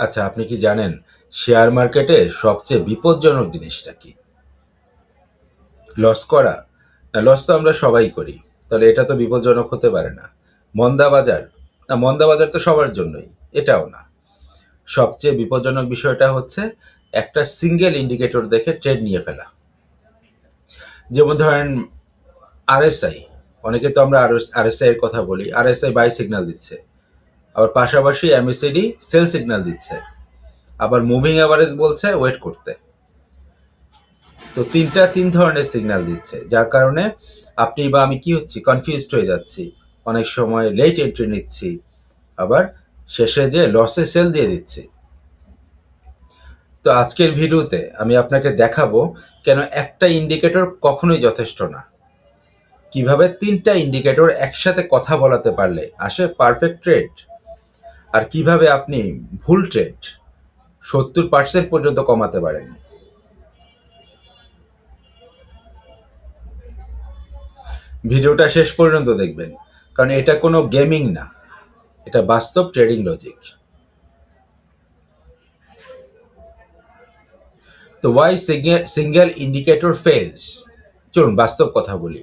আচ্ছা আপনি কি জানেন শেয়ার মার্কেটে সবচেয়ে বিপজ্জনক জিনিসটা কি? লস করা। না লস তো আমরা সবাই করি। তাহলে এটা তো বিপজ্জনক হতে পারে না। মন্দা বাজার। না, মন্দা বাজার তো সবার জন্যই, এটাও না। সবচেয়ে বিপজ্জনক বিষয়টা হচ্ছে একটা সিঙ্গেল ইন্ডিকেটর দেখে ট্রেড নিয়ে ফেলা। যেমন ধরেন আরএসআই অনেকে তো আমরা আরএসআই এর কথা বলি আরএসআই বাই সিগন্যাল দিচ্ছে। আবার পাশাপাশি এমএসিডি সেল সিগন্যাল দিচ্ছে। আবার মুভিং অ্যাভারেজ বলছে ওয়েট করতে। তো তিনটা তিন ধরনের সিগন্যাল দিচ্ছে, যার কারণে আপনি বা আমি কি হচ্ছি কনফিউজড হয়ে যাচ্ছি। অনেক সময় লেট এন্ট্রি নিচ্ছি, আবার শেষে যে লসে সেল দিয়ে দিচ্ছি। তো আজকের ভিডিওতে আমি আপনাকে দেখাবো কেন একটা ইন্ডিকেটর কখনোই যথেষ্ট না। কীভাবে তিনটা ইন্ডিকেটর একসাথে কথা বলাতে পারলে আসে পারফেক্ট ট্রেড আর কীভাবে আপনি ভুল ট্রেড সত্তর পার্সেন্ট পর্যন্ত কমাতে পারেন? ভিডিওটা শেষ পর্যন্ত দেখবেন, কারণ এটা কোনো গেমিং না, এটা বাস্তব ট্রেডিং লজিক তো ওয়াই সিঙ্গেল ইন্ডিকেটর ফেলস চলুন বাস্তব কথা বলি।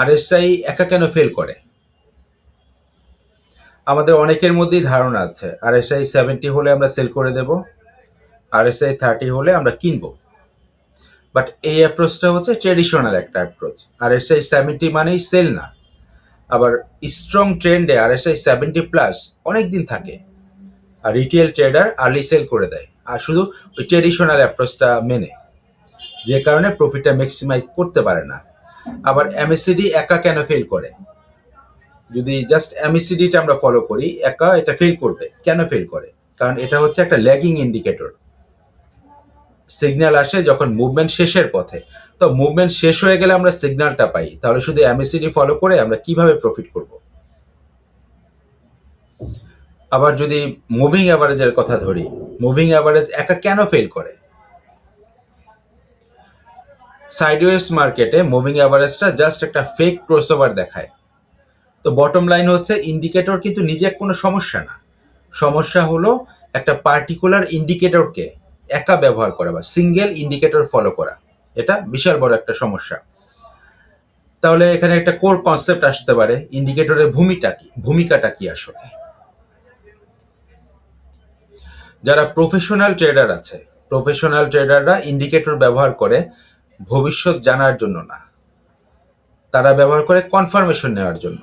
আরএসআই একা কেন ফেল করে? আমাদের অনেকের মধ্যেই ধারণা আছে আরএসআই সেভেন্টি হলে আমরা সেল করে দেব আর এস আই থার্টি হলে আমরা কিনবো। বাট এই অ্যাপ্রোচটা হচ্ছে ট্রেডিশনাল একটা approach R S I seventy মানেই সেল না। আবার স্ট্রং ট্রেন্ডে R S I seventy plus অনেক দিন থাকে। আর রিটেল ট্রেডার আর্লি সেল করে দেয়। আর শুধু ওই ট্রেডিশনাল অ্যাপ্রোচটা মেনে। যে কারণে প্রফিটটা ম্যাক্সিমাইজ করতে পারে না। আবার এমএসিডি একা কেন ফেল করে? যদি জাস্ট এমএসিডিটা আমরা ফলো করি, একা এটা ফেল করবে। কেন ফেল করে? কারণ এটা হচ্ছে একটা ল্যাগিং ইন্ডিকেটর সিগন্যাল আসে যখন মুভমেন্ট শেষের পথে। তো মুভমেন্ট শেষ হয়ে গেলে আমরা সিগন্যালটা পাই। তাহলে শুধু এমএসিডি ফলো করে আমরা কীভাবে প্রফিট করব? আবার যদি মুভিং অ্যাভারেজের কথা ধরি মুভিং অ্যাভারেজ একা কেন ফেল করে? সাইডওয়েস মার্কেটে মুভিং অ্যাভারেজটা জাস্ট একটা ফেক ক্রসওভার দেখায়। তো বটম লাইন হচ্ছে ইন্ডিকেটর কিন্তু নিজে কোনো সমস্যা না। সমস্যা হলো একটা পার্টিকুলার ইন্ডিকেটরকে একা ব্যবহার করা বা সিঙ্গেল ইন্ডিকেটর ফলো করা। এটা বিশাল বড় একটা সমস্যা। তাহলে এখানে একটা কোর কনসেপ্ট আসতে পারে। ইন্ডিকেটরের ভূমিটা কি? ভূমিকাটা কি আসলে? যারা প্রফেশনাল ট্রেডার আছে প্রফেশনাল ট্রেডাররা ইন্ডিকেটর ব্যবহার করে ভবিষ্যৎ জানার জন্য না। তারা ব্যবহার করে কনফার্মেশন নেওয়ার জন্য।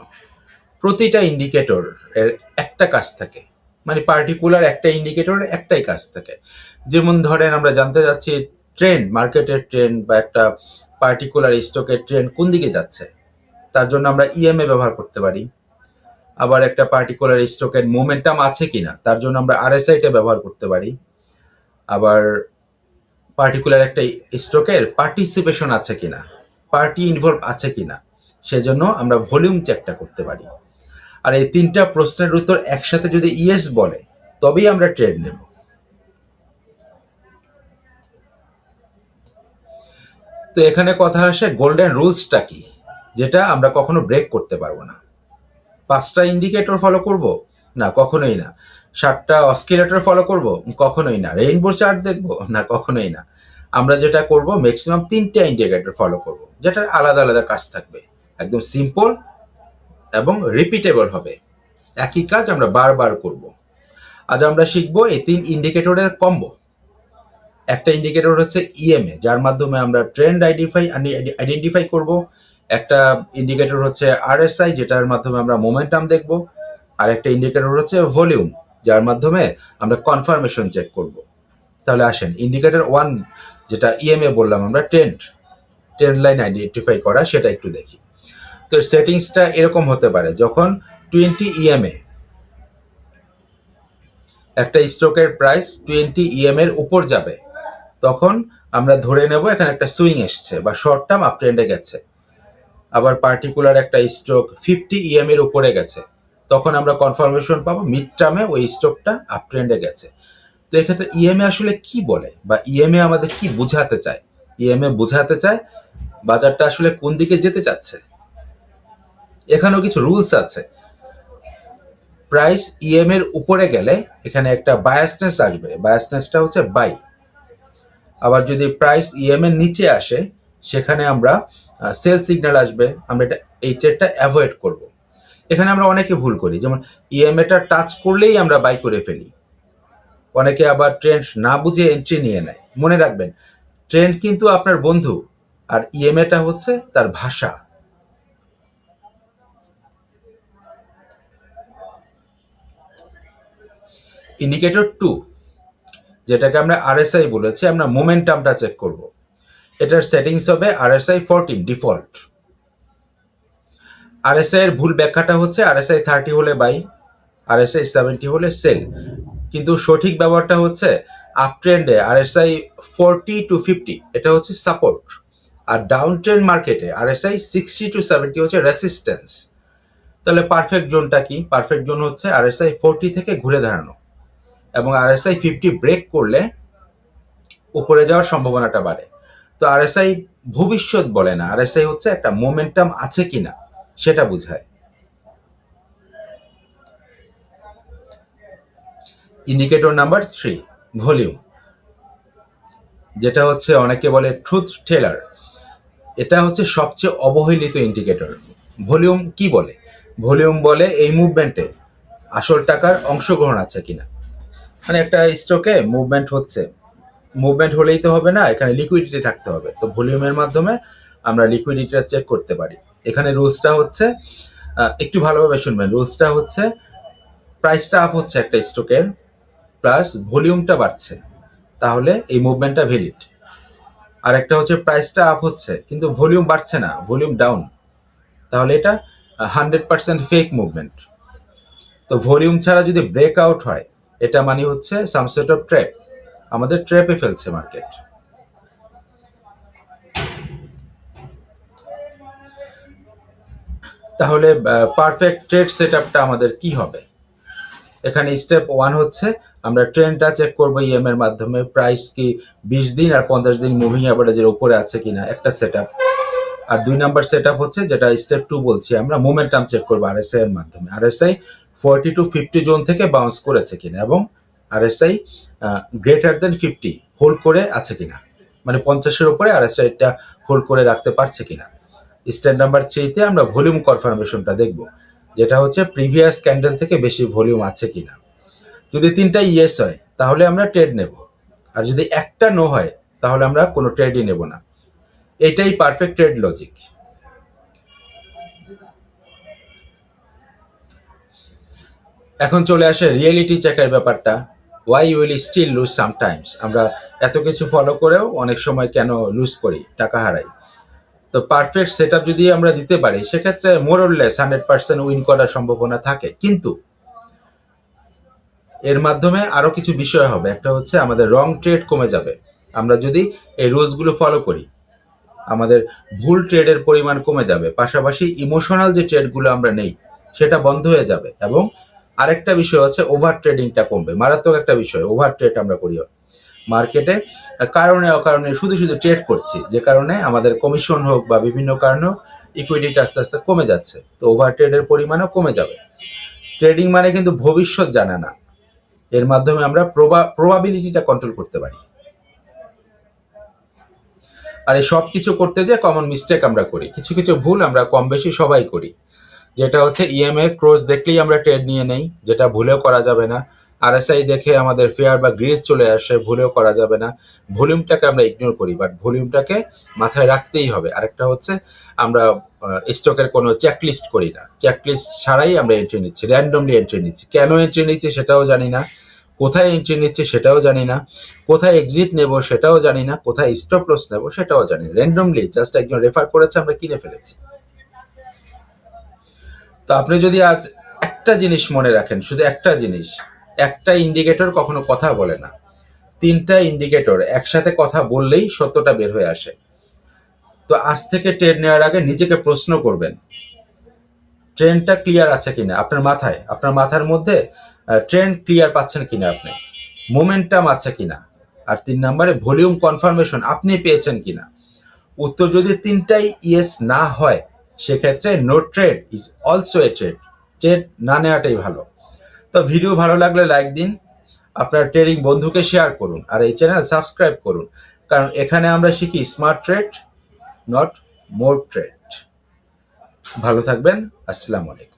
প্রতিটা ইন্ডিকেটর এর একটা কাজ থাকে। মানে পার্টিকুলার একটা ইন্ডিকেটর একটাই কাজ থাকে। যেমন ধরেন আমরা জানতে যাচ্ছি ট্রেন্ড মার্কেটের ট্রেন্ড বা একটা পার্টিকুলার স্টকের ট্রেন্ড কোন দিকে যাচ্ছে? তার জন্য আমরা ইএমএ ব্যবহার করতে পারি। আবার একটা পার্টিকুলার স্টকের মোমেন্টাম আছে কি না তার জন্য আমরা আরএসআইটা ব্যবহার করতে পারি। আবার পার্টিকুলার একটা স্টকের পার্টিসিপেশন আছে কিনা পার্টি ইনভলভ আছে কিনা, সেজন্য আমরা ভলিউম চেকটা করতে পারি। আর এই তিনটা প্রশ্নের উত্তর একসাথে যদি ইয়েস বলে, তবেই আমরা ট্রেড নেব। তো এখানে কথা আসে গোল্ডেন রুলসটা কি, যেটা আমরা কখনো ব্রেক করতে পারব না। পাঁচটা ইন্ডিকেটর ফলো করব? না, কখনোই না। সাতটা অস্কিলেটর ফলো করব? কখনোই না। রেইনবো চার্ট দেখব? না, কখনোই না। আমরা যেটা করব ম্যাক্সিমাম তিনটা ইন্ডিকেটর ফলো করব, যেটার আলাদা আলাদা কাজ থাকবে। একদম সিম্পল এবং রিপিটেবল হবে। একই কাজ আমরা বারবার করব। আজ আমরা শিখব এই তিন ইন্ডিকেটরের কম্বো একটা ইন্ডিকেটর হচ্ছে ইএমএ যার মাধ্যমে আমরা ট্রেন্ড আইডেন্টিফাই আইডেন্টিফাই করব। একটা ইন্ডিকেটর হচ্ছে আরএসআই যেটার মাধ্যমে আমরা মোমেন্টাম দেখব। আর একটা ইন্ডিকেটর হচ্ছে ভলিউম যার মাধ্যমে আমরা কনফার্মেশন চেক করব। তাহলে আসেন ইন্ডিকেটর ওয়ান যেটা ইএমএ বললাম আমরা ট্রেন্ড ট্রেন্ড লাইন আইডেন্টিফাই করা, সেটা একটু দেখি। তো সেটিংসটা এরকম হতে পারে, যখন টোয়েন্টি ইএমএ একটা স্টকের প্রাইস টোয়েন্টি ইএম এর উপর যাবে, তখন আমরা ধরে নেব এখানে একটা সুইং এসছে বা শর্ট টার্ম আপ ট্রেন্ডে গেছে। আবার পার্টিকুলার একটা স্টক ফিফটি ইএম এর উপরে গেছে, তখন আমরা কনফার্মেশন পাবো মিড টার্মে ওই স্টকটা আপ ট্রেন্ডে গেছে। তো এক্ষেত্রে ইএমএ আসলে কি বলে বা ইএমএ আমাদের কি বোঝাতে চায়? ইএমএ বোঝাতে চায় বাজারটা আসলে কোন দিকে যেতে চাচ্ছে? এখানেও কিছু রুলস আছে। প্রাইস ইএম এর উপরে গেলে এখানে একটা বায়াসনেস আসবে। বায়াসনেসটা হচ্ছে বাই আবার যদি প্রাইস ইএম এর নিচে আসে, সেখানে আমরা সেল সিগন্যাল আসবে। আমরা এটা, এই ট্রেডটা অ্যাভয়েড করব। এখানে আমরা অনেকে ভুল করি। যেমন ইএমএটা টাচ করলেই আমরা বাই করে ফেলি। অনেকে আবার ট্রেন্ড না বুঝে এন্ট্রি নিয়ে নেয়। মনে রাখবেন ট্রেন্ড কিন্তু আপনার বন্ধু, আর ইএমএটা হচ্ছে তার ভাষা। ইন্ডিকেটর টু যেটাকে আমরা আরএসআই বলেছি, আমরা মোমেন্টামটা চেক করব। এটার সেটিংস হবে আরএসআই ফোরটিন ডিফল্ট আরএসআই এর ভুল ব্যাখ্যাটা হচ্ছে আরএসআই থার্টি হলে বাই আরএসআই সেভেন্টি হলে সেল কিন্তু সঠিক ব্যবহারটা হচ্ছে আপ ট্রেন্ডে আরএসআই ফোরটি টু ফিফটি এটা হচ্ছে সাপোর্ট আর ডাউন ট্রেন্ড মার্কেটে আরএসআই সিক্সটি টু সেভেন্টি হচ্ছে রেসিস্ট্যান্স তাহলে পারফেক্ট জোনটা কি? পারফেক্ট জোন হচ্ছে আরএসআই ফোরটি থেকে ঘুরে দাঁড়ানো। এবং আরএসআই ফিফটি ব্রেক করলে উপরে যাওয়ার সম্ভাবনাটা বাড়ে। তো আরএসআই ভবিষ্যৎ বলে না। আরএসআই হচ্ছে একটা মোমেন্টাম আছে কিনা, সেটা বোঝায়। ইন্ডিকেটর নাম্বার থ্রি ভলিউম যেটা হচ্ছে অনেকে বলে ট্রুথ টেলার এটা হচ্ছে সবচেয়ে অবহেলিত ইন্ডিকেটর ভলিউম কি বলে? ভলিউম বলে এই মুভমেন্টে আসল টাকার অংশগ্রহণ আছে কিনা। মানে একটা স্টকে মুভমেন্ট হচ্ছে। মুভমেন্ট হলেই তো হবে না, এখানে লিকুইডিটি থাকতে হবে। তো ভলিউমের মাধ্যমে আমরা লিকুইডিটিটা চেক করতে পারি। এখানে রুলসটা হচ্ছে একটু ভালোভাবে শুনবেন। রুলসটা হচ্ছে প্রাইসটা আপ হচ্ছে একটা স্টকের প্লাস ভলিউমটা বাড়ছে। তাহলে এই মুভমেন্টটা ভ্যালিড আর একটা হচ্ছে প্রাইসটা আপ হচ্ছে, কিন্তু ভলিউম বাড়ছে না ভলিউম ডাউন তাহলে এটা হান্ড্রেড পার্সেন্ট ফেক মুভমেন্ট তো ভলিউম ছাড়া যদি ব্রেক আউট হয় এটা মানে হচ্ছে সামসেট অফ ট্র্যাপ আমাদের ট্র্যাপে ফেলছে মার্কেট তাহলে পারফেক্ট ট্রেড সেট আমাদের কি হবে? এখানে স্টেপ ওয়ান হচ্ছে, আমরা ট্রেনটা চেক করব ইএম এর মাধ্যমে প্রাইস কি বিশ দিন আর পঞ্চাশ দিন মুভিং অ্যাভারেজের উপরে আছে কিনা, একটা সেট আর দুই নাম্বার সেট হচ্ছে, যেটা স্টেপ টু বলছি আমরা মোমেন্টাম চেক করব আরএসআই এর মাধ্যমে। RSI forty to fifty zone থেকে বাউন্স করেছে কিনা এবং আর RSI greater than fifty hold করে আছে কিনা? মানে পঞ্চাশের উপরে আরএসআইটা হোল্ড করে রাখতে পারছে কিনা? স্ট্যান্ড নাম্বার থ্রিতে আমরা ভলিউম কনফার্মেশনটা দেখব, যেটা হচ্ছে প্রিভিয়াস ক্যান্ডেল থেকে বেশি ভলিউম আছে কিনা। যদি তিনটা ইয়েস হয়, তাহলে আমরা ট্রেড নেব। আর যদি একটা নো হয়, তাহলে আমরা কোনো ট্রেডই নেব না। এটাই পারফেক্ট ট্রেড লজিক এখন চলে আসে রিয়েলিটি চেকের ব্যাপারটা। Why will still lose sometimes আমরা এত কিছু ফলো করেও অনেক সময় কেন লুজ করি? টাকা হারাই। তো পারফেক্ট সেট যদি আমরা দিতে পারি, সেক্ষেত্রে মোরলেস হান্ড্রেড পার্সেন্ট উইন করার সম্ভাবনা থাকে। কিন্তু এর মাধ্যমে আরও কিছু বিষয় হবে। একটা হচ্ছে আমাদের রং ট্রেড কমে যাবে। আমরা যদি এই রুলসগুলো ফলো করি, আমাদের ভুল ট্রেডের পরিমাণ কমে যাবে। পাশাপাশি ইমোশনাল যে ট্রেডগুলো আমরা নেই, সেটা বন্ধ হয়ে যাবে এবং আরেকটা বিষয় হচ্ছে ওভার ট্রেডিংটা কমবে। মারাত্মক একটা বিষয় ওভার ট্রেড আমরা করি মার্কেটে। কারণে, অকারণে শুধু শুধু ট্রেড করছি, যে কারণে আমাদের কমিশন হোক বা বিভিন্ন কারণে ইকুইটিটা আস্তে আস্তে কমে যাচ্ছে। তো ওভার ট্রেডের পরিমাণও কমে যাবে। ট্রেডিং মানে কিন্তু ভবিষ্যৎ জানা না। এর মাধ্যমে আমরা প্রবা প্রবাবিলিটিটা কন্ট্রোল করতে পারি। আর এই সব কিছু করতে যে কমন মিস্টেক আমরা করি। কিছু কিছু ভুল আমরা কম বেশি সবাই করি। যেটা হচ্ছে ইএমএ ক্রস দেখলেই আমরা ট্রেড নিয়ে নেই, যেটা ভুলেও করা যাবে না। আরএসআই দেখে আমাদের ফেয়ার বা গ্রিড চলে আসে, ভুলেও করা যাবে না। ভলিউমটাকে আমরা ইগনোর করি বাট ভলিউমটাকে মাথায় রাখতেই হবে। আরেকটা হচ্ছে আমরা স্টকের কোনো চেকলিস্ট করি না। চেকলিস্ট ছাড়াই আমরা এন্ট্রি নিচ্ছি র্যান্ডমলি এন্ট্রি নিচ্ছি। কেন এন্ট্রি নিচ্ছি সেটাও জানি না। কোথায় এন্ট্রি নিচ্ছি সেটাও জানি না। কোথায় এক্সিট নেব সেটাও জানি না। কোথায় স্টপ লস নেব সেটাও জানি না। র্যান্ডমলি জাস্ট একজন রেফার করেছে, আমরা কিনে ফেলেছি। তো আপনি যদি আজ একটা জিনিস মনে রাখেন, শুধু একটা জিনিস, একটা ইন্ডিকেটর কখনো কথা বলে না। তিনটা ইন্ডিকেটর একসাথে কথা বললেই সত্যটা বের হয়ে আসে। তো আজ থেকে ট্রেড নেওয়ার আগে নিজেকে প্রশ্ন করবেন ট্রেনটা ক্লিয়ার আছে কিনা? আপনার মাথায়, আপনার মাথার মধ্যে ট্রেন ক্লিয়ার পাচ্ছেন কিনা আপনি? মোমেন্টাম আছে কিনা? আর তিন নম্বরে ভলিউম কনফার্মেশন আপনি পেয়েছেন কিনা? উত্তর যদি তিনটাই ইয়েস না হয় সেক্ষেত্রে no trade is also a trade trade না নেওয়াটাই ভালো। তো ভিডিও ভালো লাগলে লাইক দিন, আপনার ট্রেডিং বন্ধুকে শেয়ার করুন আর এই চ্যানেল সাবস্ক্রাইব করুন। কারণ এখানে আমরা শিখি smart trade not more trade ভালো থাকবেন, আসসালামু আলাইকুম।